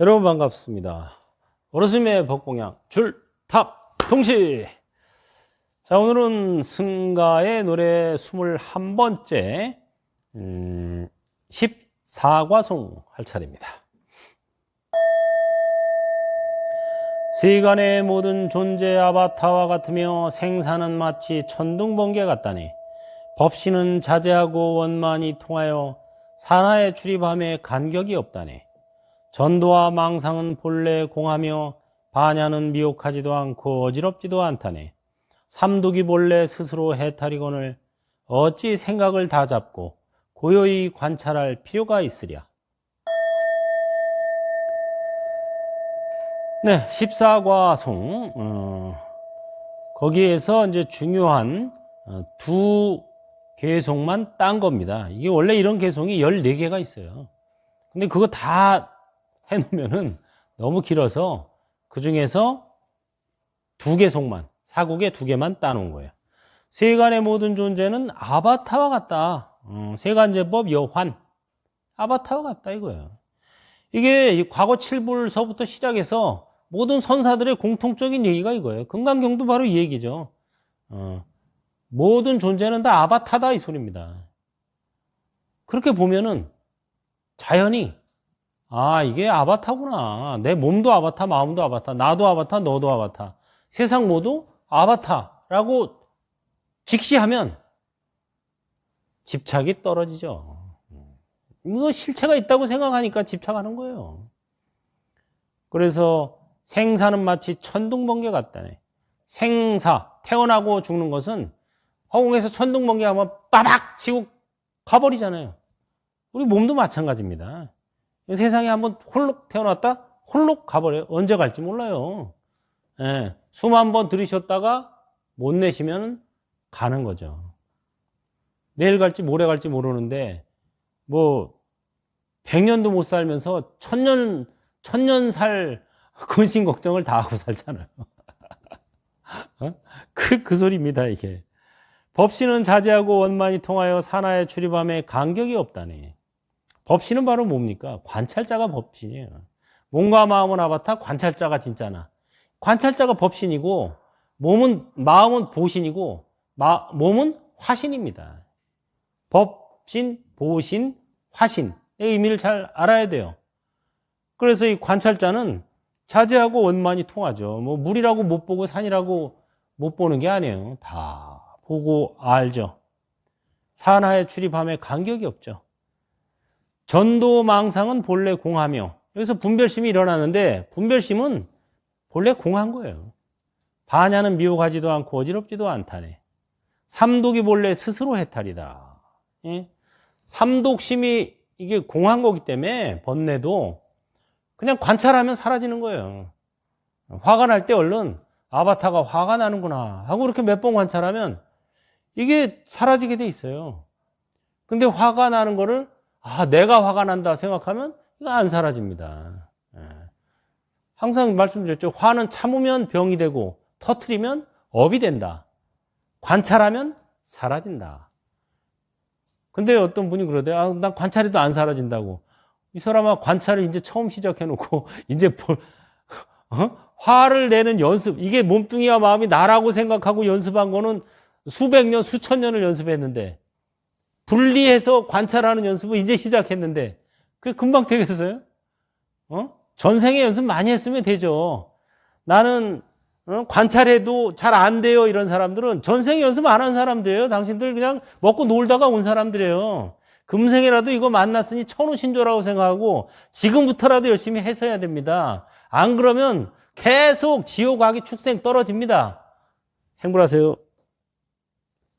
여러분 반갑습니다. 오르스의 법공양 줄탑 동시. 자 오늘은 승가의 노래 21번째 음, 14과송 할 차례입니다. 세간의 모든 존재 아바타와 같으며 생사는 마치 천둥번개 같다니 법신은 자제하고 원만히 통하여 산하에 출입함에 간격이 없다니 전도와 망상은 본래 공하며 반야는 미혹하지도 않고 어지럽지도 않다네. 삼독이 본래 스스로 해탈이거늘 어찌 생각을 다 잡고 고요히 관찰할 필요가 있으랴. 네, 14과송. 어, 거기에서 이제 중요한 어, 두 개송만 딴 겁니다. 이게 원래 이런 개송이 14개가 있어요. 근데 그거 다 해놓으면은 너무 길어서 그 중에서 두 개송만, 사국에 두 개만 따놓은 거예요. 세간의 모든 존재는 아바타와 같다. 어, 세간제법 여환. 아바타와 같다 이거예요. 이게 이 과거 7불서부터 시작해서 모든 선사들의 공통적인 얘기가 이거예요. 금강경도 바로 이 얘기죠. 어, 모든 존재는 다 아바타다 이 소리입니다. 그렇게 보면은 자연이 아, 이게 아바타구나. 내 몸도 아바타, 마음도 아바타, 나도 아바타, 너도 아바타. 세상 모두 아바타라고 직시하면 집착이 떨어지죠. 이거 실체가 있다고 생각하니까 집착하는 거예요. 그래서 생사는 마치 천둥번개 같다네. 생사, 태어나고 죽는 것은 허공에서 천둥번개 하면 빠박 치고 가버리잖아요. 우리 몸도 마찬가지입니다. 세상에 한번 홀록 태어났다 홀록 가버려요. 언제 갈지 몰라요. 예, 숨한번 들이셨다가 못 내쉬면 가는 거죠. 내일 갈지 모레 갈지 모르는데 뭐 100년도 못 살면서 천년 천년 살 근심 걱정을 다 하고 살잖아요. 어? 그, 그 소리입니다, 이게. 법신은 자제하고 원만히 통하여 산하에 출입함에 간격이 없다네. 법신은 바로 뭡니까? 관찰자가 법신이에요. 몸과 마음은 아바타, 관찰자가 진짜나. 관찰자가 법신이고, 몸은, 마음은 보신이고, 마, 몸은 화신입니다. 법신, 보신, 화신 의 의미를 잘 알아야 돼요. 그래서 이 관찰자는 자제하고 원만히 통하죠. 뭐, 물이라고 못 보고 산이라고 못 보는 게 아니에요. 다 보고 알죠. 산하에 출입함에 간격이 없죠. 전도망상은 본래 공하며 여기서 분별심이 일어나는데 분별심은 본래 공한 거예요. 반야는 미혹하지도 않고 어지럽지도 않다네. 삼독이 본래 스스로 해탈이다. 예? 삼독심이 이게 공한 거기 때문에 번뇌도 그냥 관찰하면 사라지는 거예요. 화가 날 때 얼른 아바타가 화가 나는구나 하고 이렇게 몇 번 관찰하면 이게 사라지게 돼 있어요. 근데 화가 나는 거를 아, 내가 화가 난다 생각하면 이거 안 사라집니다. 예. 항상 말씀드렸죠. 화는 참으면 병이 되고 터트리면 업이 된다. 관찰하면 사라진다. 근데 어떤 분이 그러대. 아, 난 관찰해도 안 사라진다고. 이 사람아 관찰을 이제 처음 시작해 놓고 이제 볼, 어? 화를 내는 연습. 이게 몸뚱이와 마음이 나라고 생각하고 연습한 거는 수백 년, 수천 년을 연습했는데 분리해서 관찰하는 연습을 이제 시작했는데 그게 금방 되겠어요? 어? 전생에 연습 많이 했으면 되죠. 나는 어? 관찰해도 잘 안 돼요 이런 사람들은 전생에 연습 안 한 사람들이에요. 당신들 그냥 먹고 놀다가 온 사람들이에요. 금생이라도 이거 만났으니 천우신조라고 생각하고 지금부터라도 열심히 했어야 됩니다. 안 그러면 계속 지옥 가기 축생 떨어집니다. 행복하세요.